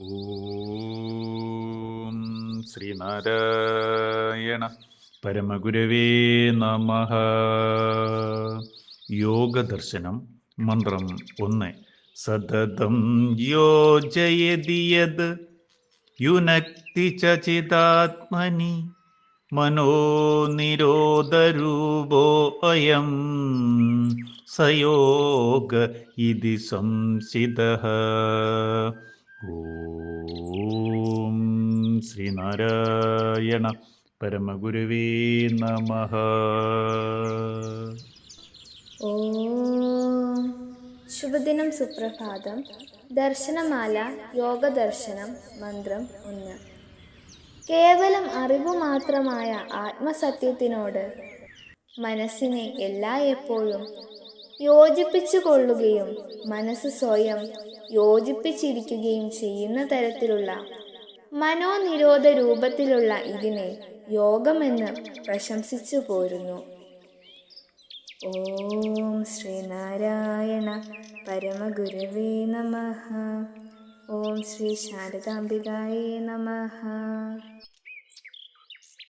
ഓം ശ്രീനാരായണ പരമഗുരവേ നമ. യോഗദർശനം മന്ത്രം ഒന്ന്. സതതം യോജയതിയത് യുനക്തി ചിതാത്മനി മനോനിരോധരൂപോ അയം സയോഗ ഇതി സംസിതഃ ഓം ശ്രീനാരായണ പരമഗുരുവേ നമ. ശുഭദിനം സുപ്രഭാതം. ദർശനമാല യോഗദർശനം മന്ത്രം ഒന്ന്. കേവലം അറിവ് മാത്രമായ ആത്മസത്യത്തിനോട് മനസ്സിനെ എല്ലായ്പ്പോഴും യോജിപ്പിച്ചു കൊള്ളുകയും മനസ്സ് സ്വയം യോജിപ്പിച്ചിരിക്കുകയും ചെയ്യുന്ന തരത്തിലുള്ള മനോനിരോധ രൂപത്തിലുള്ള ഇതിനെ യോഗമെന്ന് പ്രശംസിച്ചു പോരുന്നു. ഓം ശ്രീനാരായണ പരമഗുരവേ നമ. ഓം ശ്രീ ശാരദാംബികായേ നമ.